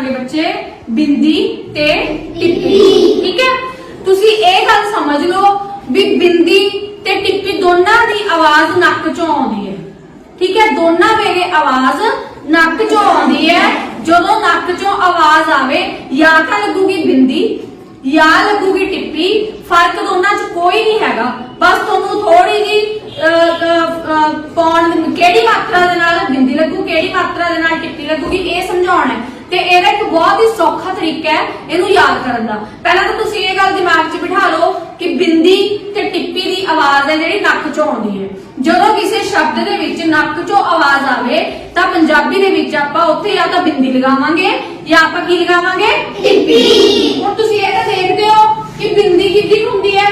ਕਰਾਂਗੇ ਬੱਚੇ, ਬਿੰਦੀ ਤੇ ਟਿੱਪੀ। ਠੀਕ ਹੈ? ਤੁਸੀਂ ਇਹ ਗੱਲ ਸਮਝ ਲਓ ਵੀ ਬਿੰਦੀ ਤੇ ਟਿੱਪੀ ਦੋਨਾਂ ਦੀ ਆਵਾਜ਼ ਨੱਕ ਚੋਂ ਆਉਂਦੀ ਹੈ। ਠੀਕ ਹੈ? ਦੋਨਾਂ ਵੇਲੇ ਆਵਾਜ਼ ਨੱਕ ਚੋਂ ਆਉਂਦੀ ਹੈ। ਜਦੋਂ ਨੱਕ ਚੋਂ ਆਵਾਜ਼ ਆਵੇ, ਜਾਂ ਤਾਂ ਲੱਗੂਗੀ ਬਿੰਦੀ, ਜਾਂ ਲੱਗੂਗੀ ਟਿੱਪੀ, ਫ਼ਰਕ ਦੋਨਾਂ 'ਚ ਕੋਈ ਨਹੀਂ ਹੈਗਾ। ਬਸ ਤੁਹਾਨੂੰ ਥੋੜੀ ਜੀ ਕੌਣ ਕਿਹੜੀ ਮਾਤਰਾ ਦੇ ਨਾਲ ਬਿੰਦੀ ਲੱਗੂ, ਕਿਹੜੀ ਮਾਤਰਾ ਦੇ ਨਾਲ ਟਿੱਪੀ ਲੱਗੂਗੀ, ਇਹ ਸਮਝਾਉਣਾ ਹੈ। ਤੇ ਇਹਦਾ ਇੱਕ ਬਹੁਤ ਹੀ ਸੌਖਾ ਤਰੀਕਾ ਹੈ ਇਹਨੂੰ ਯਾਦ ਕਰਨ ਦਾ। ਪਹਿਲਾਂ ਤਾਂ ਤੁਸੀਂ ਇਹ ਗੱਲ ਦਿਮਾਗ 'ਚ ਬਿਠਾ ਲਓ ਕਿ ਬਿੰਦੀ ਤੇ ਟਿੱਪੀ ਦੀ ਆਵਾਜ਼ ਹੈ ਜਿਹੜੀ ਨੱਕ 'ਚੋਂ ਆਉਂਦੀ ਹੈ। ਜਦੋਂ ਕਿਸੇ ਸ਼ਬਦ ਦੇ ਵਿੱਚ ਨੱਕ 'ਚੋਂ ਆਵਾਜ਼ ਆਵੇ, ਤਾਂ ਪੰਜਾਬੀ ਦੇ ਵਿੱਚ ਆਪਾਂ ਉੱਥੇ ਜਾਂ ਤਾਂ ਬਿੰਦੀ ਲਗਾਵਾਂਗੇ ਜਾਂ ਆਪਾਂ ਕੀ ਲਗਾਵਾਂਗੇ? ਟਿੱਪੀ। ਹੁਣ ਤੁਸੀਂ ਇਹ ਤਾਂ ਦੇਖਦੇ ਹੋ ਕਿ ਬਿੰਦੀ ਕਿੱਡੀ ਹੁੰਦੀ ਹੈ?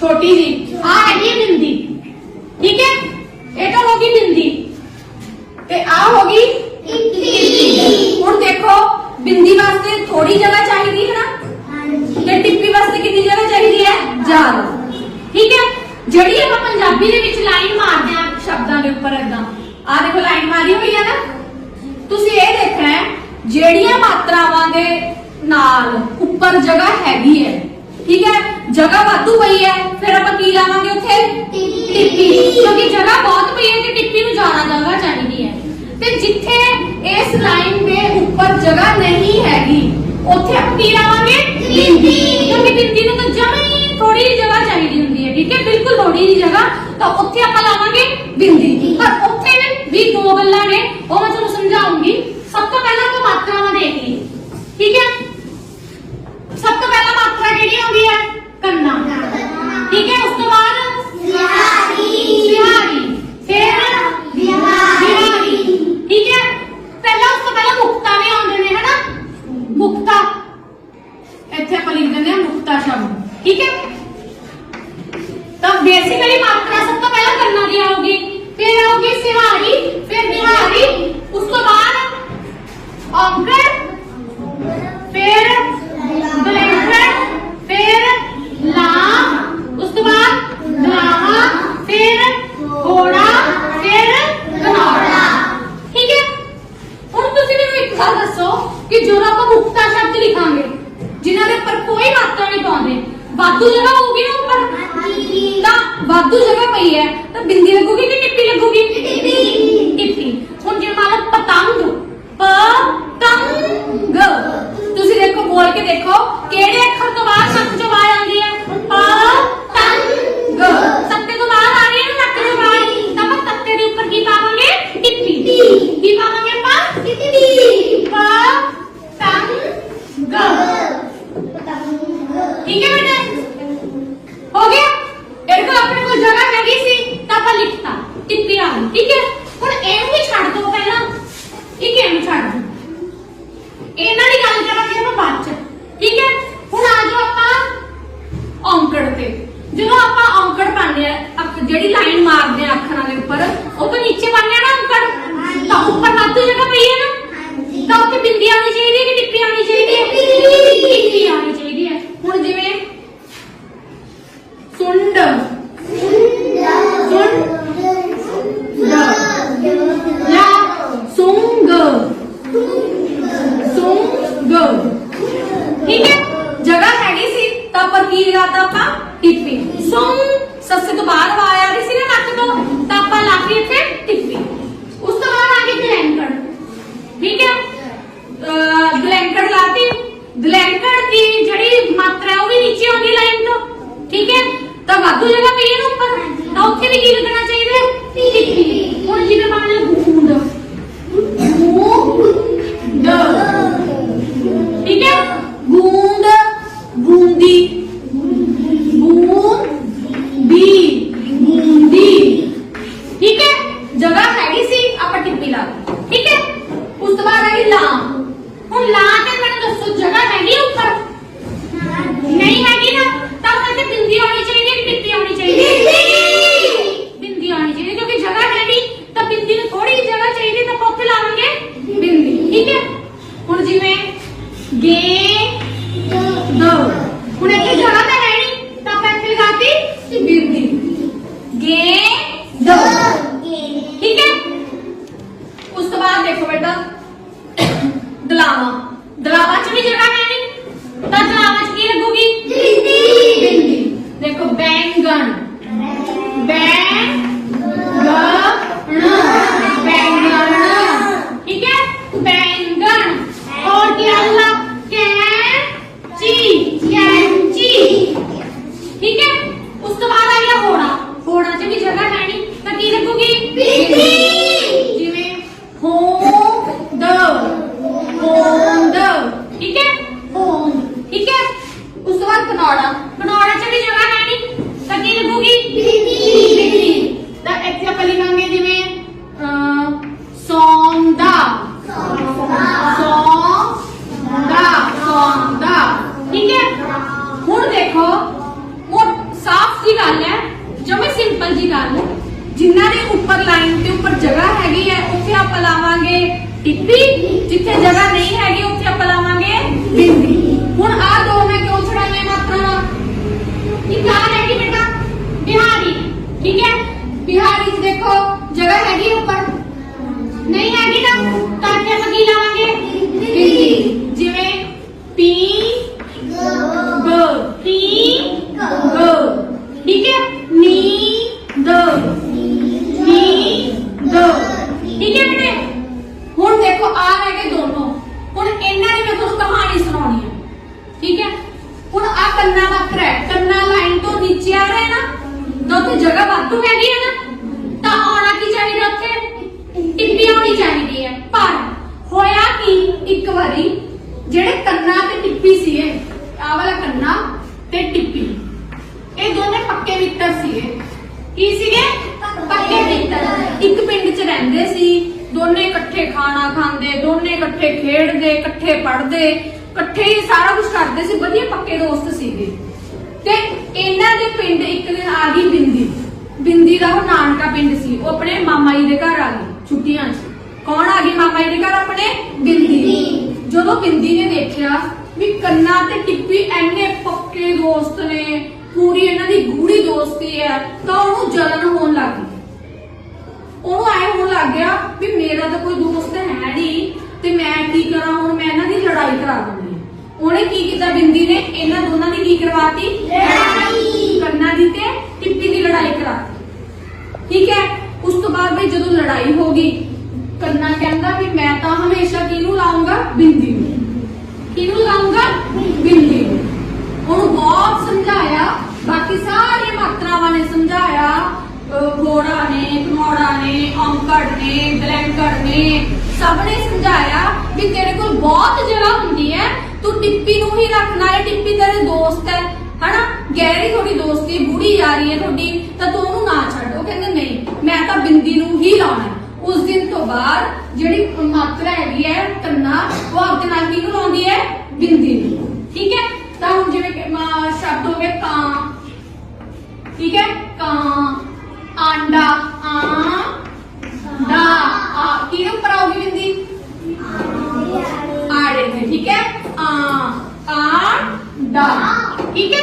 ਛੋਟੀ ਜੀ। ਆ ਹੈਗੀ ਹੈ ਬਿੰਦੀ। ਠੀਕ ਹੈ? ਇਹ ਤਾਂ ਹੋ ਗਈ ਬਿੰਦੀ। ਤੇ ਆ ਹੋ ਗਈ ਹੁਣ ਦੇਖੋ ਬਿੰਦੀ ਵਾਸਤੇ ਥੋੜੀ ਜਗ੍ਹਾ ਚਾਹੀਦੀ ਹੈ ਨਾ? ਤੇ ਟਿੱਪੀ ਵਾਸਤੇ ਕਿੰਨੀ ਜਗ੍ਹਾ ਚਾਹੀਦੀ ਹੈ? ਜ਼ਿਆਦਾ। ਠੀਕ ਹੈ? ਜਿਹੜੀ ਆਪਾਂ ਪੰਜਾਬੀ ਦੇ ਵਿੱਚ ਲਾਈਨ ਮਾਰਦੇ ਆ ਸ਼ਬਦਾਂ ਦੇ ਉੱਪਰ ਏਦਾਂ। ਆ ਦੇਖੋ ਲਾਈਨ ਮਾਰੀ ਹੋਈ ਹੈ ਨਾ? ਤੁਸੀਂ ਇਹ ਦੇਖਣਾ ਹੈ ਜਿਹੜੀਆਂ ਮਾਤਰਾਵਾਂ ਦੇ ਨਾਲ ਉੱਪਰ ਜਗ੍ਹਾ ਹੈਗੀ ਹੈ। ਠੀਕ ਹੈ? ਜਗ੍ਹਾ ਵਾਧੂ ਪਈ ਹੈ ਫਿਰ ਆਪਾਂ ਕੀ ਲਾਵਾਂਗੇ ਉੱਥੇ? ਟਿੱਪੀ। ਕਿਉਂਕਿ ਜਗ੍ਹਾ ਬਹੁਤ ਪਈ ਹੈ ਤੇ ਟਿੱਪੀ ਨੂੰ ਜ਼ਿਆਦਾ ਜਗ੍ਹਾ ਚਾਹੀਦੀ। ਹੈ ਤੇ ਜਿੱਥੇ ਇਸ ਲਾਈਨ ਦੇ ਉੱਪਰ ਜਗ੍ਹਾ ਨਹੀਂ ਹੈਗੀ ਉੱਥੇ ਆਪਾਂ ਕੀ ਲਾਵਾਂਗੇ ਬਿੰਦੀ ਕਿਉਂਕਿ ਬਿੰਦੀ ਨੂੰ ਤਾਂ ਜਮਾਂ ਹੀ ਥੋੜੀ ਜਿਹੀ ਜਗ੍ਹਾ ਚਾਹੀਦੀ ਹੁੰਦੀ ਹੈ ਠੀਕ ਹੈ ਬਿਲਕੁਲ ਥੋੜੀ ਜਿਹੀ ਜਗ੍ਹਾ ਤਾਂ ਉੱਥੇ ਆਪਾਂ ਲਾਵਾਂਗੇ ਬਿੰਦੀ ਪਰ ਉੱਥੇ ਵੀ ਦੋ ਗੱਲਾਂ ਨੇ ਉਹ ਮੈਂ ਤੁਹਾਨੂੰ ਸਮਝਾਉਂਗੀ ਸਭ ਤੋਂ ਪਹਿਲਾਂ ਆਪਾਂ ਮਾਤਰਾਵਾਂ ਦੇਖ ਲਈਏ ਠੀਕ ਹੈ ਸਭ ਤੋਂ ਪਹਿਲਾਂ ਮਾਤਰਾ ਕਿਹੜੀ ਆਉਂਦੀ ਹੈ ਕੰਨਾ ਠੀਕ ਹੈ ਉਸ ਤੋਂ ਬਾਅਦ ਬਿਹਾਰੀ ਫਿਰ ਬਿਹਾਰੀ ਠੀਕ ਹੈ ਪਹਿਲਾਂ ਉਸ ਤੋਂ ਪਹਿਲਾਂ ਮੁਕਤਾ ਵੀ ਆਉਂਦੇ ਨੇ ਹਨਾ ਮੁਕਤਾ ਇੱਥੇ ਆਪਾਂ ਲਿਖ ਦਿੰਦੇ ਹਾਂ ਮੁਕਤਾ ਸ਼ਬਦ ਠੀਕ ਹੈ ਤਾਂ ਬੇਸਿਕਲੀ ਮਾਤਰਾ ਸਭ ਤੋਂ ਪਹਿਲਾਂ ਕੰਨਾਂ ਦੀ ਆਉਗੀ ਫਿਰ ਆਉਗੀ ਸਿਹਾਰੀ ਫਿਰ ਬਿਹਾਰੀ ਉਸ ਤੋਂ ਬਾਅਦ ਔਂਕੜ ਫਿਰ ਦਲੇਂਕੜ ਫਿਰ ਲਾਮ ਉਸ ਤੋਂ ਬਾਅਦ ਦਲਾਵਾ ਫਿਰ ਘੋੜਾ ਫਿਰ ਗਨੌੜਾ ਠੀਕ ਹੈ ਹੁਣ ਤੁਸੀਂ ਮੈਨੂੰ ਇੱਕ ਗੱਲ ਦੱਸੋ ਕਿ ਜਦੋਂ ਆਪਾਂ ਮੁਕਤਾ ਸ਼ਬਦ ਲਿਖਾਂਗੇ ਜਿਨ੍ਹਾਂ ਦੇ ਉੱਪਰ ਕੋਈ ਮਾਤਰਾ ਨਹੀਂ ਪਾਉਂਦੇ ਵਾਧੂ ਜਗ੍ਹਾ ਹੋਊਗੀ ਨਾ ਉੱਪਰ? ਤਾਂ ਵਾਧੂ ਜਗ੍ਹਾ ਪਈ ਹੈ। ਤਾਂ ਬਿੰਦੀ ਲੱਗੂਗੀ ਕਿ ਟਿੱਪੀ ਲੱਗੂਗੀ? ਟਿੱਪੀ। ਹੁਣ ਜੇ ਮੰਨ ਲਓ ਪਤੰਗ ਪਤੰਗ। ਤੁਸੀਂ ਦੇਖੋ ਬੋਲ ਕੇ ਦੇਖੋ ਕਿਹੜੇ ਅੱਖਰ ਤੋਂ ਬਾਅਦ ਨੱਕ ਚੋਂ ਆਵਾਜ਼ ਆਉਂਦੀ ਹੈ ਪਤੰਗ ਸੱਤੇ ਤੋਂ ਬਾਅਦ ਆ ਰਹੀ ਹੈ ਨਾ ਨੱਕ ਚੋਂ ਆਵਾਜ਼ ਤਾਂ ਆਪਾਂ ਤੱਤੇ ਦੇ ਉੱਪਰ ਕੀ ਪਾਵਾਂਗੇ ਟਿੱਪੀ ਕੀ ਪਾਵਾਂਗੇ ਆਪਾਂ ਟਿੱਪੀ ਪਤੰਗ ਠੀਕ ਹੈ ਬੇਟਾ ਹੋ ਗਿਆ ਇਹਦੇ ਕੋਲ ਆਪਣੇ ਕੋਲ ਜਗ੍ਹਾ ਹੈਗੀ ਸੀ ਤਾਂ ਆਪਾਂ ਲਿਖਤਾ ਟਿੱਪੀ ਆ ਗਈ ਠੀਕ ਹੈ ਹੁਣ ਇਹਨੂੰ ਵੀ ਛੱਡ ਦੋ ਪਹਿਲਾਂ ਇੱਕ ਇਹਨੂੰ ਛੱਡ ਦੋ ਇਹਨਾਂ ਦੀ ਗੱਲ ਕਰਾਂਗੇ ਆਪਾਂ ਬਾਅਦ ਚ ਠੀਕ ਹੈ ਹੁਣ ਆ ਜਾਓ ਆਪਾਂ ਔਂਕੜ ਤੇ ਜਦੋਂ ਆਪਾਂ ਔਂਕੜ ਪਾਉਂਦੇ ਆ ਅੱਖ- ਜਿਹੜੀ ਲਾਈਨ ਮਾਰਦੇ ਆ ਅੱਖਰਾਂ ਦੇ ਉੱਪਰ ਉਹ ਤੋਂ ਨੀਚੇ ਪਾਉਂਦੇ ਆ ਨਾ ਔਂਕੜ ਤਾਂ ਉੱਪਰ ਵਾਧੂ ਜਗ੍ਹਾ ਪਈ ਹੈ ਨਾ ਤਾਂ ਉੱਥੇ ਬਿੰਦੀ ਆਉਣੀ ਚਾਹੀਦੀ ਹੈ ਕਿ ਟਿੱਪੀ ਆਉਣੀ ਚਾਹੀਦੀ ਹੈ ਟਿੱਪੀ ਆਉਣੀ ਚਾਹੀਦੀ ਹੈ ਹੁਣ ਜਿਵੇਂ ਸੁੰਡ ਲਾ ਸੁੰਗ ਸੁੰਗ ਠੀਕ ਹੈ ਜਗ੍ਹਾ ਹੈਗੀ ਸੀ ਤਾਂ ਆਪਾਂ ਕੀ ਲਗਾਤਾ ਆਪਾਂ ਟਿੱਪੀ ਸੁੰਗ ਸੱਸੇ ਤੋਂ ਬਾਅਦ ਆਵਾਜ਼ ਆ ਰਹੀ ਸੀ ਨਾ ਨੱਕ ਤੋਂ ਤਾਂ ਆਪਾਂ ਲਾ ਕੇ ਇੱਥੇ ਟਿੱਪੀ ਉਸ ਤੋਂ ਬਾਅਦ ਆ ਗਈ ਗਲੈਂਕੜ ਠੀਕ ਹੈ ਅਹ ਗਲੈਂਕੜ ਲਾਤੀ ਗਲੈਂਕੜ ਦੀ ਜਿਹੜੀ ਮਾਤਰਾ ਹੈ ਉਹ ਵੀ ਨੀਚੇ ਆਉਂਦੀ ਲਾਈਨ ਤੋਂ ਠੀਕ ਹੈ ਤਾਂ ਵਾਧੂ ਜਗ੍ਹਾ ਪਈ ਹੈ ਨਾ ਉੱਪਰ ਤਾਂ ਉੱਥੇ ਵੀ ਕੀ ਲੱਗਣਾ ਚਾਹੀਦਾ ਹੈ? ਹੁਣ ਜਿਵੇਂ ਮੰਨ ਲਓ ਬੇਟਾ ਦਲਾਵਾ। ਜਿਨ੍ਹਾਂ ਦੇ ਉੱਪਰ ਲਾਈਨ ਤੇ ਉੱਪਰ ਜਗ੍ਹਾ ਹੈਗੀ ਹੈ ਉੱਥੇ ਆਪਾਂ ਲਾਵਾਂਗੇ ਟਿੱਪੀ ਜਿੱਥੇ ਜਗ੍ਹਾ ਨਹੀਂ ਹੈਗੀ ਉੱਥੇ ਆਪਾਂ ਲਾਵਾਂਗੇ ਬਿੰਦੀ ਹੁਣ ਆ ਦੋ ਮੈਂ ਕਿਉਂ ਛੜਾਈਆਂ ਮਾਤਰਾਵਾਂ ਇੱਕ ਆ ਹੈਗੀ ਬੇਟਾ ਬਿਹਾਰੀ ਠੀਕ ਹੈ ਬਿਹਾਰੀ ਦੇਖੋ ਜਗ੍ਹਾ ਹੈਗੀ ਉੱਪਰ। ਨਹੀਂ ਹੈ ਨਾ ਤਾਂ ਇੱਥੇ ਆਪਾਂ ਕੀ ਲਾਵਾਂਗੇ ਬਿੰਦੀ ਜਿਵੇਂ ਪੀ ਗ ਪੀ ਗ ਠੀਕ ਹੈ ਨੀ ਦ ਨੀ ਦ ਠੀਕ ਹੈ ਬੇਟੇ ਹੁਣ ਦੇਖੋ ਆ ਹੈਗੇ ਦੋਨੋਂ ਹੁਣ ਇਹਨਾਂ ਦੀ ਮੈਂ ਤੁਹਾਨੂੰ ਕਹਾਣੀ ਸੁਣਾਉਣੀ ਹੈ ਠੀਕ ਹੈ ਹੁਣ ਆ ਕੰਨਾ ਦਾ ਹੈ ਕੰਨਾ ਲਾਈਨ ਤੋਂ ਨੀਚੇ ਆ ਰਿਹਾ ਨਾ ਤਾਂ ਉੱਥੇ ਜਗ੍ਹਾ ਵਾਧੂ ਹੈਗੀ ਹੈ ਨਾ ਤਾਂ ਆਉਣਾ ਕੀ ਚਾਹੀਦਾ ਉੱਥੇ ਟਿੱਪੀ ਆਉਣੀ ਚਾਹੀਦੀ ਹੈ ਪਰ ਹੋਇਆ ਕੀ ਇੱਕ ਵਾਰੀ ਜਿਹੜੇ ਕੰਨਾ ਤੇ ਟਿੱਪੀ ਸੀਗੇ ਆਹ ਵਾਲਾ ਕੰਨਾ ਤੇ ਟਿੱਪੀ। ਇਹ ਦੋਨੇ ਪੱਕੇ ਮਿੱਤਰ ਸੀਗੇ। ਕੀ ਸੀਗੇ? ਪੱਕੇ ਮਿੱਤਰ। ਇੱਕ ਪਿੰਡ 'ਚ ਰਹਿੰਦੇ ਸੀ। ਦੋਨੇ ਇਕੱਠੇ ਖਾਣਾ ਖਾਂਦੇ ਦੋਨੇ ਇਕੱਠੇ ਖੇਡਦੇ ਇਕੱਠੇ ਪੜ੍ਹਦੇ ਇਕੱਠੇ ਹੀ ਸਾਰਾ ਕੁਝ ਕਰਦੇ ਸੀ। ਵਧੀਆ ਪੱਕੇ ਦੋਸਤ ਸੀਗੇ। ਤੇ ਇਹਨਾਂ ਦੇ ਪਿੰਡ ਇੱਕ ਦਿਨ ਆ ਗਈ ਬਿੰਦੀ। ਬਿੰਦੀ ਦਾ ਉਹ ਨਾਨਕਾ ਪਿੰਡ ਸੀ। ਉਹ ਆਪਣੇ ਮਾਮਾ ਜੀ ਦੇ ਘਰ ਆ ਗਈ ਛੁੱਟੀਆਂ 'ਚ। ਕੌਣ ਆ ਗਈ ਮਾਮਾ ਜੀ ਦੇ ਘਰ ਆਪਣੇ? ਬਿੰਦੀ। ਜਦੋਂ ਬਿੰਦੀ ਨੇ ਦੇਖਿਆ ਵੀ ਕੰਨਾ ਤੇ ਟਿੱਪੀ ਐਨੇ ਪੱਕੇ ਦੋਸਤ ਨੇ ਪੂਰੀ ਇਹਨਾਂ ਦੀ ਗੂੜੀ ਦੋਸਤੀ ਹੈ ਤਾਂ ਉਹਨੂੰ ਜਲਨ ਹੋਣ ਲੱਗ ਗਈ। ਉਹਨੂੰ ਐ ਹੋਣ ਲੱਗ ਗਿਆ ਵੀ ਮੇਰਾ ਤਾਂ ਕੋਈ ਦੋਸਤ ਹੈ ਨਹੀਂ ਤੇ ਮੈਂ ਕੀ ਕਰਾਂ ਹੁਣ ਮੈਂ ਇਹਨਾਂ ਦੀ ਲੜਾਈ ਕਰਾ ਹਾਂ। ਉਹਨੇ ਕੀ ਕੀਤਾ ਬਿੰਦੀ ਨੇ? ਇਹਨਾਂ ਦੋਨਾਂ ਦੀ ਕੀ ਕਰਵਾਤੀ? ਲੜਾਈ। ਕੰਨਾ ਦੀ ਤੇ ਟਿੱਪੀ ਦੀ ਲੜਾਈ ਕਰਾਤੀ। ਠੀਕ ਹੈ? ਉਸ ਤੋਂ ਬਾਅਦ ਵੀ ਜਦੋਂ ਲੜਾਈ ਹੋ ਗਈ ਕੰਨਾ ਕਹਿੰਦਾ ਵੀ ਮੈਂ ਤਾਂ ਹਮੇਸ਼ਾ ਕਿਹਨੂੰ ਲਾਉਂਗਾ? ਬਿੰਦੀ ਨੂੰ ਕਿਹਨੂੰ ਲਾਉਂਗਾ ਬਿੰਦੀ ਨੂੰ ਉਹਨੂੰ ਬਹੁਤ ਸਮਝਾਇਆ ਬਾਕੀ ਸਾਰੇ ਮਾਤਰਾਵਾਂ ਨੇ ਸਮਝਾਇਆ ਅਹ ਘੋੜਾ ਨੇ ਕਨੌੜਾ ਨੇ ਔਂਕੜ ਨੇ ਬਲੈਂਕੜ ਨੇ ਸਭ ਨੇ ਸਮਝਾਇਆ ਵੀ ਤੇਰੇ ਕੋਲ ਬਹੁਤ ਜਗ੍ਹਾ ਹੁੰਦੀ ਹੈ ਤੂੰ ਟਿੱਪੀ ਨੂੰ ਹੀ ਰੱਖਣਾ ਹੈ ਟਿੱਪੀ ਤੇਰੇ ਦੋਸਤ ਹੈ, ਹਨਾ? ਗਹਿਰੀ ਤੁਹਾਡੀ ਦੋਸਤੀ, ਬੁੜੀ ਯਾਰੀ ਹੈ ਤੁਹਾਡੀ, ਤਾਂ ਤੂੰ ਉਹਨੂੰ ਨਾ ਛੱਡ। ਉਹ ਕਹਿੰਦੇ, ਨਹੀਂ, ਮੈਂ ਤਾਂ ਬਿੰਦੀ ਨੂੰ ਹੀ ਲਾਉਣਾ ਉਸ ਦਿਨ ਤੋਂ ਬਾਅਦ ਜਿਹੜੀ ਮਾਤਰਾ ਹੈਗੀ ਹੈ ਕੰਨਾ ਉਹ ਆਪਦੇ ਨਾਲ ਕਿਹਨੂੰ ਲਾਉਂਦੀ ਹੈ? ਬਿੰਦੀ ਨੂੰ। ਠੀਕ ਹੈ? ਤਾਂ ਹੁਣ ਜਿਵੇਂ ਸ਼ਬਦ ਹੋ ਗਏ ਕਾਂ। ਠੀਕ ਹੈ? ਕਾਂ, ਆਂਡਾ, ਆ, ਦਾ, ਆ, ਕਿਹਨੂੰ ਉੱਪਰ ਬਿੰਦੀ? ਆੜੇ ਤੇ ਠੀਕ ਹੈ? ਆ ਆ ਦਾ। ਠੀਕ ਹੈ?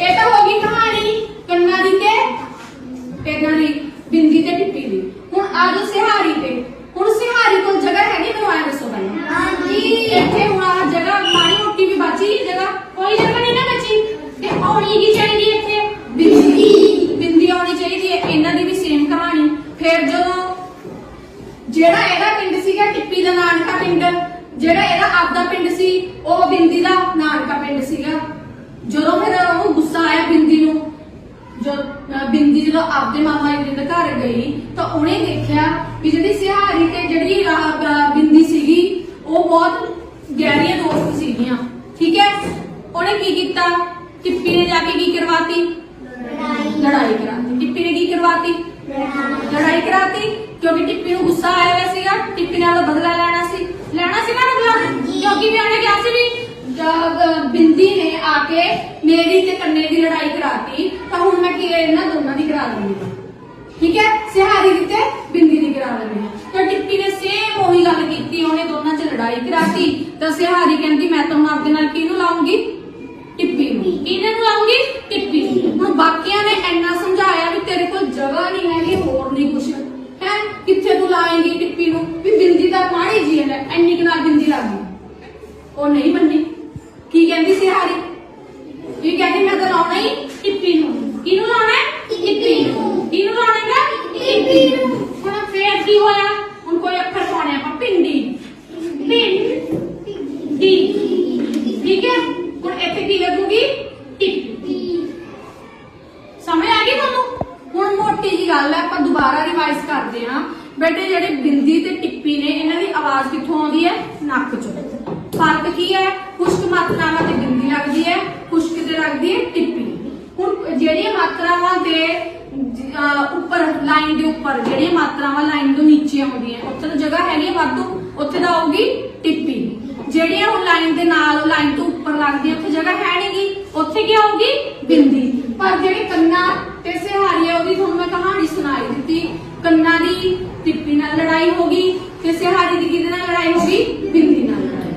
ਇਹ ਤਾਂ ਹੋ ਗਈ ਕਹਾਣੀ। ਕੰਨਾ ਦੀ ਤੇ ਇਹਨਾਂ ਦੀ ਬਿੰਦੀ ਤੇ ਟਿੱਪੀ ਦੀ। ਹੁਣ ਆ ਜਾਓ ਸਿਹਾਰੀ ਤੇ। ਹੁਣ ਸਿਹਾਰੀ ਕੋਲ ਜਗ੍ਹਾ ਹੈਗੀ ਮੈਨੂੰ ਆਇਆ ਦੱਸੋ ਪਹਿਲਾਂ। ਹਾਂਜੀ। ਇੱਥੇ ਹੁਣ ਆ ਜਗ੍ਹਾ ਮਾੜੀ ਮੋਟੀ ਵੀ ਬਚੀ ਜਗ੍ਹਾ। ਕੋਈ ਜਗ੍ਹਾ ਨਹੀਂ ਨਾ ਬਚੀ। ਤੇ ਆਉਣੀ ਕੀ ਚਾਹੀਦੀ ਹੈ ਇੱਥੇ। ਬਿੰਦੀ। ਬਿੰਦੀ ਆਉਣੀ ਚਾਹੀਦੀ ਹੈ। ਇਹਨਾਂ ਦੀ ਵੀ ਸੇਮ ਕਹਾਣੀ। ਫਿਰ ਜਦੋਂ ਜਿਹੜਾ ਇਹਦਾ ਪਿੰਡ ਸੀਗਾ ਟਿੱਪੀ ਦਾ ਨਾਨਕਾ ਪਿੰਡ ਜਿਹੜਾ ਇਹਦਾ ਪਿੰਡ ਸੀ, ਉਹ ਬਿੰਦੀ ਦਾ ਨਾਨਕਾ ਪਿੰਡ ਸੀਗਾ। ਜਦੋਂ ਫਿਰ ਉਹਨੂੰ ਗੁੱਸਾ ਆਇਆ ਬਿੰਦੀ ਨੂੰ ਜੋ ਬਿੰਦੀ ਜਦੋਂ ਆਪਦੇ ਮਾਮਾ ਜੀ ਦੇ ਘਰ ਗਈ, ਤਾਂ ਉਹਨੇ ਦੇਖਿਆ ਵੀ ਜਿਹੜੀ ਸਿਹਾਰੀ ਤੇ ਜਿਹੜੀ ਬਿੰਦੀ ਸੀਗੀ, ਉਹ ਬਹੁਤ ਗਹਿਰੀਆਂ ਦੋਸਤ ਸੀਗੀਆਂ। ਠੀਕ ਹੈ? ਉਹਨੇ ਕੀ ਕੀਤਾ? ਟਿੱਪੀ ਨੇ ਜਾ ਕੇ ਕੀ ਕਰਵਾਤੀ? ਲੜਾਈ ਕਰਾਤੀ। ਟਿੱਪੀ ਨੇ ਕੀ ਕਰਵਾਤੀ? ਲੜਾਈ ਕਰਾਤੀ। ਕਿਉਂਕਿ ਟਿੱਪੀ ਨੂੰ ਗੁੱਸਾ ਆਇਆ ਹੋਇਆ ਸੀਗਾ ਟਿੱਪੀ ਨਾਲ ਬਦਲਾ ਲੈਣਾ ਸੀ। ਲੈਣਾ ਸੀ ਨਾ ਕਿਉਂਕਿ ਵੀ ਉਹਨੇ ਕਿਹਾ ਸੀ ਵੀ ਜਦ ਬਿੰਦੀ ਨੇ ਆ ਕੇ ਮੇਰੀ ਤੇ ਕੰਨੇ ਦੀ ਲੜਾਈ ਕਰਾਤੀ, ਤਾਂ ਹੁਣ ਮੈਂ ਕੀ ਇਹਨਾਂ ਦੋਨਾਂ ਦੀ ਕਰਾ ਦਿੰਦੀ ਠੀਕ ਹੈ? ਸਿਹਾਰੀ ਦੀ ਤੇ ਬਿੰਦੀ ਦੀ ਕਰਾ ਦਿੰਦੀ ਹਾਂ। ਤਾਂ ਟਿੱਪੀ ਨੇ ਸੇਮ ਉਹੀ ਗੱਲ ਕੀਤੀ, ਉਹਨੇ ਦੋਨਾਂ 'ਚ ਲੜਾਈ ਕਰਾਤੀ। ਤਾਂ ਸਿਹਾਰੀ ਕਹਿੰਦੀ, ਮੈਂ ਤਾਂ ਹੁਣ ਆਪਦੇ ਨਾਲ ਕਿਹਨੂੰ ਲਾਉਂਗੀ? ਟਿੱਪੀ ਨੂੰ। ਕਿਹਨੇ ਨੂੰ ਲਾਉਂਗੀ? ਟਿੱਪੀ ਨੂੰ। ਹੁਣ ਬਾਕੀਆਂ ਨੇ ਇੰਨਾ ਸਮਝਾਇਆ ਵੀ ਤੇਰੇ ਕੋਲ ਜਗ੍ਹਾ ਨਹੀਂ ਹੈਗੀ, ਹੋਰ ਨਹੀਂ ਕੁਛ। ਹੈ? ਕਿੱਥੇ ਤੂੰ ਲਾਏਂਗੀ ਟਿੱਪੀ ਨੂੰ? ਵੀ ਬਿੰਦੀ ਦਾ ਪਾਣੀ ਜੀ ਸੀ ਇਹਨੇ, ਇੰਨੀ ਕੁ ਨਾਲ ਬਿੰਦੀ ਲੱਗ ਉਹ ਨਹੀਂ ਮੰਨੀ। ਕੀ ਕਹਿੰਦੀ ਸੀ ਹਾਰੀ? ਇਹ ਕਹਿੰਦੀ ਮੈਂ ਤਾਂ ਲਾਉਣਾ ਹੀ ਟਿੱਪੀ ਨੂੰ। ਕਿਹਨੂੰ ਲਾਉਣਾ ਹੈ? ਟਿੱਪੀ ਨੂੰ। ਕਿਹਨੂੰ ਲਾਉਣਾ ਹੈ ਟਿੱਪੀ ਨੂੰ। ਹੁਣ ਫੇਰ ਕੀ ਹੋਇਆ ਹੁਣ ਕੋਈ ਅੱਖਰ ਪਾਉਣੇ ਆਪਾਂ ਪਿੰਡੀ ਪਿੰਡ ਡੀ ਠੀਕ ਹੈ ਹੁਣ ਇੱਥੇ ਕੀ ਲੱਗੂਗੀ ਟਿੱਪੀ ਸਮਝ ਆ ਗਈ ਤੁਹਾਨੂੰ ਹੁਣ ਮੋਟੀ ਜੀ ਗੱਲ ਹੈ ਆਪਾਂ ਦੁਬਾਰਾ ਰਿਵਾਈਜ਼ ਕਰਦੇ ਹਾਂ ਬੇਟੇ ਜਿਹੜੇ ਬਿੰਦੀ ਤੇ ਟਿੱਪੀ ਨੇ ਇਹਨਾਂ ਦੀ ਆਵਾਜ਼ ਕਿੱਥੋਂ ਆਉਂਦੀ ਹੈ ਨੱਕ ਚੋਂ ਫ਼ਰਕ ਕੀ ਹੈ ਖੁਸ਼ਕ ਮਾਤਰਾਵਾਂ ਤੇ ਬਿੰਦੀ ਲੱਗਦੀ ਹੈ ਖੁਸ਼ਕ ਤੇ ਲੱਗਦੀ ਹੈ ਟਿੱਪੀ ਹੁਣ ਜਿਹੜੀਆਂ ਮਾਤਰਾਵਾਂ ਦੇ ਜ- ਅਹ ਉੱਪਰ ਲਾਈਨ ਦੇ ਉੱਪਰ, ਜਿਹੜੀਆਂ ਮਾਤਰਾਵਾਂ ਲਾਈਨ ਤੋਂ ਨੀਚੇ ਆਉਂਦੀਆਂ, ਉੱਥੇ ਤਾਂ ਜਗ੍ਹਾ ਹੈਗੀ ਹੈ ਵਾਧੂ, ਉੱਥੇ ਤਾਂ ਆਊਗੀ ਟਿੱਪੀ। ਜਿਹੜੀਆਂ ਹੁਣ ਲਾਈਨ ਦੇ ਨਾਲ, ਲਾਈਨ ਤੋਂ ਉੱਪਰ ਲੱਗਦੀਆਂ, ਉੱਥੇ ਜਗ੍ਹਾ ਹੈ ਨਹੀਂਗੀ, ਉੱਥੇ ਕੀ ਆਊਗੀ? ਬਿੰਦੀ। ਪਰ ਜਿਹੜੇ ਕੰਨਾਂ ਤੇ ਸਿਹਾਰੀ ਆ, ਉਹਦੀ ਤੁਹਾਨੂੰ ਮੈਂ ਕਹਾਣੀ ਸੁਣਾਈ ਦਿੱਤੀ। ਕੰਨਾਂ ਦੀ ਟਿੱਪੀ ਨਾਲ ਲੜਾਈ ਹੋ ਗਈ, ਤੇ ਸਿਹਾਰੀ ਦੀ ਕਿਹਦੇ ਨਾਲ ਲੜਾਈ ਹੋ ਗਈ? ਬਿੰਦੀ ਨਾਲ ਲੜਾਈ।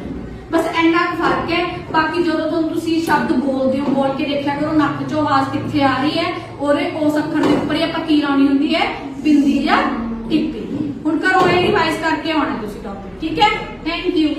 ਬਸ ਇੰਨਾ ਕੁ ਫ਼ਰਕ ਹੈ। ਬਾਕੀ ਜਦੋਂ ਤੁਹਾਨੂੰ ਤੁਸੀਂ ਸ਼ਬਦ ਬੋਲਦੇ ਹੋ, ਬੋਲ ਕੇ ਦੇਖਿਆ ਕਰੋ, ਨੱਕ ਚੋਂ ਆਵਾਜ਼ ਕਿੱਥੇ ਆ ਰਹੀ ਹੈ ਉਹਦੇ ਉਸ ਅੱਖਰ ਦੇ ਉੱਪਰ ਹੀ ਆਪਾਂ ਕੀ ਲਾਉਣੀ ਹੁੰਦੀ ਹੈ, ਬਿੰਦੀ ਜਾਂ ਟਿੱਪੀ। ਹੁਣ ਕਰੋ ਇਹ ਰਿਵਾਈਜ਼ ਕਰਕੇ ਆਉਣਾ ਤੁਸੀਂ ਟੌਪਿਕ ਠੀਕ ਹੈ? Thank you